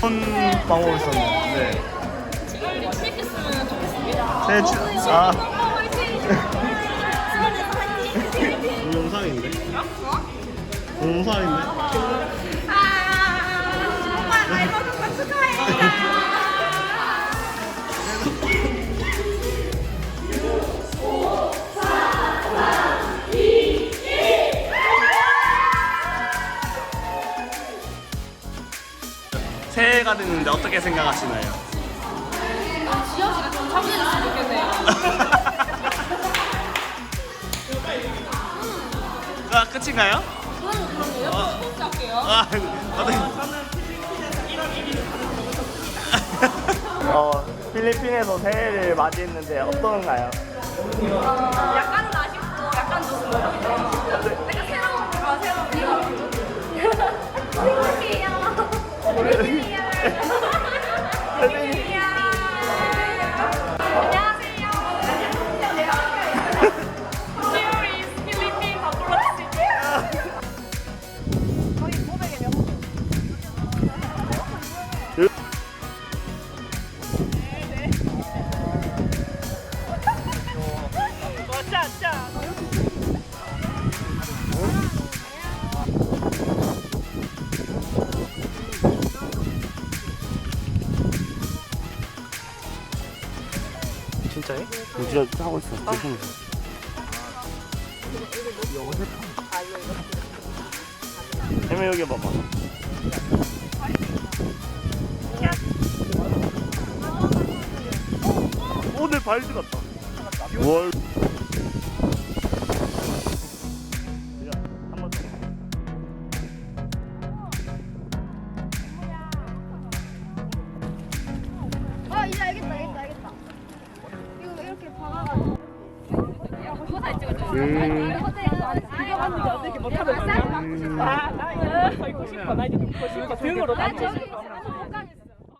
방법 있었네. 네. 빨리 취직했으면 좋겠습니다. 네, 주, 아! 수원에서 화이팅! 동영상인데? 동영상인데? 새해가 됐는데 어떻게 생각하시나요? 지현 씨가 좀 참여해줬으면 좋겠네요. 아, 끝인가요? 그럼 할게요. 아, 어떻게? 어, 필리핀에서 새해를 맞이했는데 어떤가요? 약간은 아쉽고 약간 좋습니다. 진짜 하고 있어. 조심해. 해매 여기 봐봐. 오늘 발드 같다. 월. 고 싶어 나 이거 입고 싶어. 나 이거 입고 싶어. 등으로 나 저기